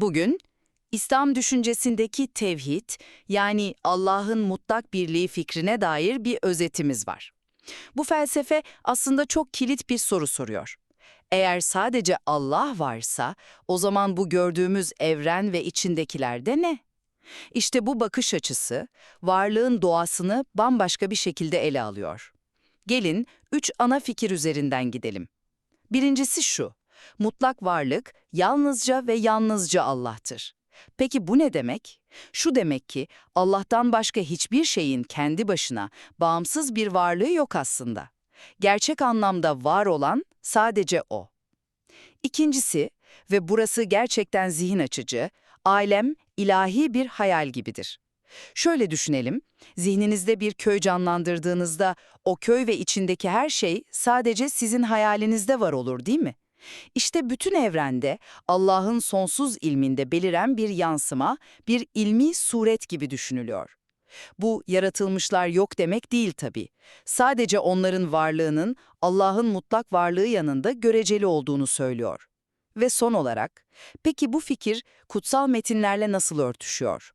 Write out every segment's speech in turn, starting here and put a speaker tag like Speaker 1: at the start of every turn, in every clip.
Speaker 1: Bugün İslam düşüncesindeki tevhid yani Allah'ın mutlak birliği fikrine dair bir özetimiz var. Bu felsefe aslında çok kilit bir soru soruyor. Eğer sadece Allah varsa o zaman bu gördüğümüz evren ve içindekilerde ne? İşte bu bakış açısı varlığın doğasını bambaşka bir şekilde ele alıyor. Gelin üç ana fikir üzerinden gidelim. Birincisi şu, mutlak varlık yalnızca ve yalnızca Allah'tır. Peki bu ne demek? Şu demek ki Allah'tan başka hiçbir şeyin kendi başına bağımsız bir varlığı yok aslında. Gerçek anlamda var olan sadece O. İkincisi ve burası gerçekten zihin açıcı, alem ilahi bir hayal gibidir. Şöyle düşünelim, zihninizde bir köy canlandırdığınızda o köy ve içindeki her şey sadece sizin hayalinizde var olur değil mi? İşte bütün evrende Allah'ın sonsuz ilminde beliren bir yansıma, bir ilmi suret gibi düşünülüyor. Bu yaratılmışlar yok demek değil tabii. Sadece onların varlığının Allah'ın mutlak varlığı yanında göreceli olduğunu söylüyor. Ve son olarak, peki bu fikir kutsal metinlerle nasıl örtüşüyor?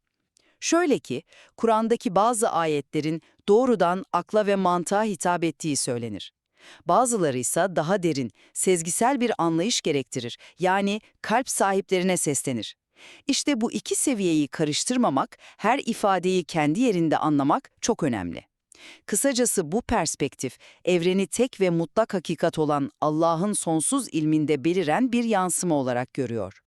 Speaker 1: Şöyle ki, Kur'an'daki bazı ayetlerin doğrudan akla ve mantığa hitap ettiği söylenir. Bazıları ise daha derin, sezgisel bir anlayış gerektirir, yani kalp sahiplerine seslenir. İşte bu iki seviyeyi karıştırmamak, her ifadeyi kendi yerinde anlamak çok önemli. Kısacası bu perspektif, evreni tek ve mutlak hakikat olan Allah'ın sonsuz ilminde beliren bir yansıma olarak görüyor.